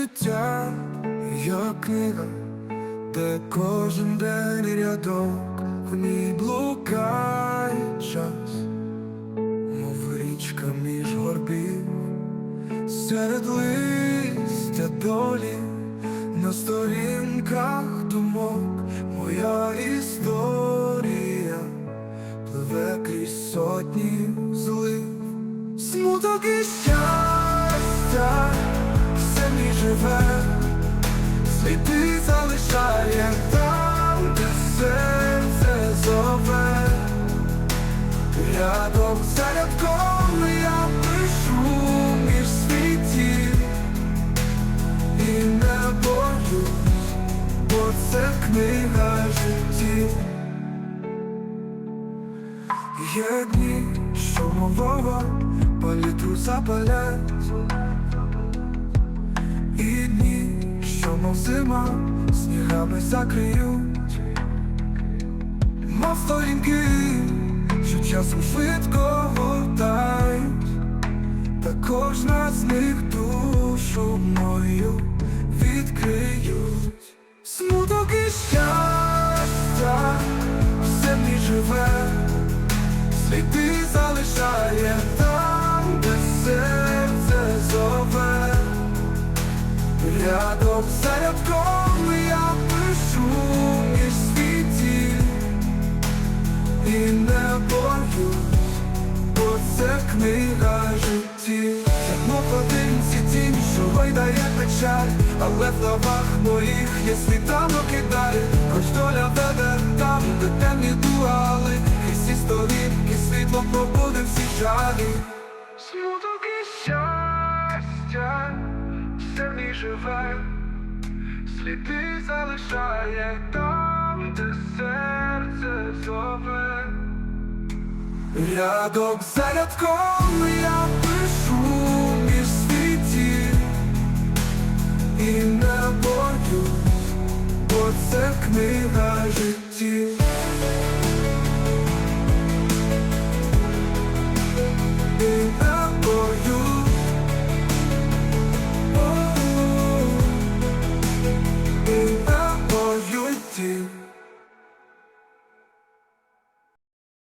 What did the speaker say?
Життя, як книга, де кожен день рядок в ній блукає час, мов річка між горбів, серед листя долі, на сторінках думок моя історія пливе крізь сотні злив, смуток і щастя Рядом за я пишу між світів. І не боюсь, бо це книга життів. Є дні, що мовова палітру запалять. І дні, що мов зима, снігами закриють. Мов сторінки, часом швидко гортають Та кожна з них душу мою відкриють. Смуток і щастя в землі живе Сліди залишає там, де серце зове. Рядом за книга життів. Як мов одинці тінь, що гойдає печаль. Але в словах моїх є світанок і далі Хоч доля веде там, де темні дуали. І всі сторінки світлом пробуде всі жалі. Смуток і щастя все в ній живе, сліди залишає там, де серце зове. Рядом за рядком я пишу між світів і не боюсь, бо це книга життів.